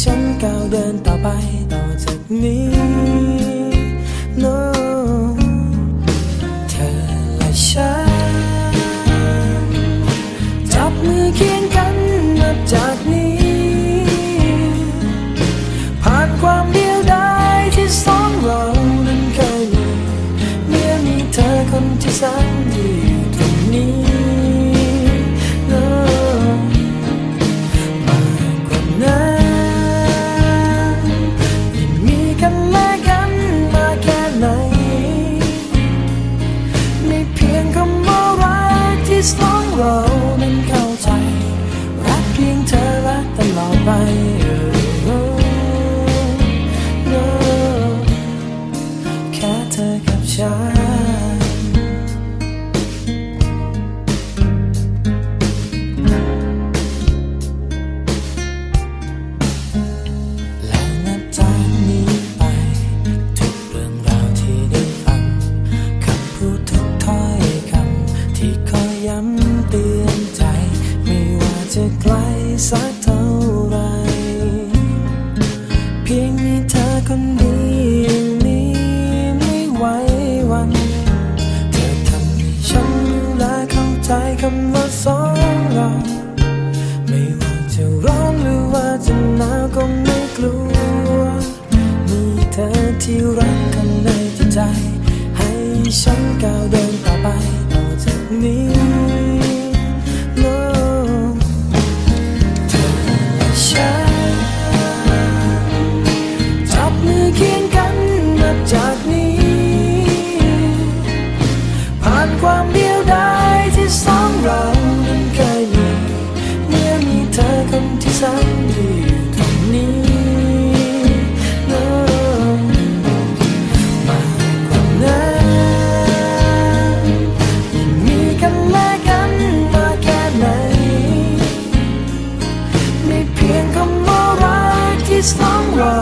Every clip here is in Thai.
ฉันก้าวเดินต่อไปต่อจากนี้ ไป Oh, no แค่เธอกับฉัน แล้วนับจากนี้ไป ทุกเรื่องราวที่ได้ฟังคำพูดทุกถ้อยคำที่คอยย้ำเตือนใจ ไม่ว่าจะไกลสักำว่าสองเราไม่ว่าจะร้อนหรือว่าจะหนาวก็ไม่กลัว มีเธอที่รักข้างในจิตใจ ให้ฉันก้าวเดินต่อไปต่อจากนี้ No เธอและฉันจับมือเคียงกันนับจากนี้ ผ่านความ กที่ส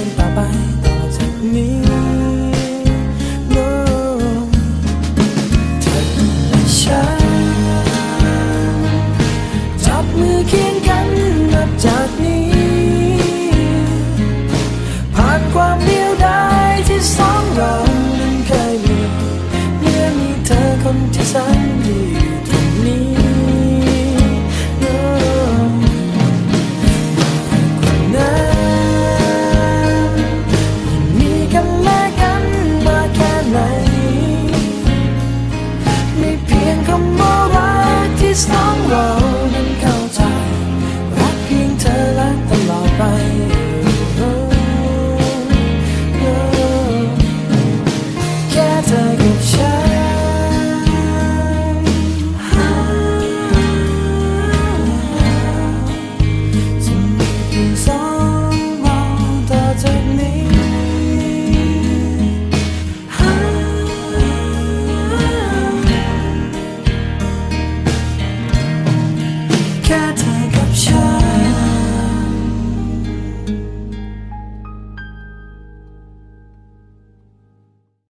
น คนที่แสน cat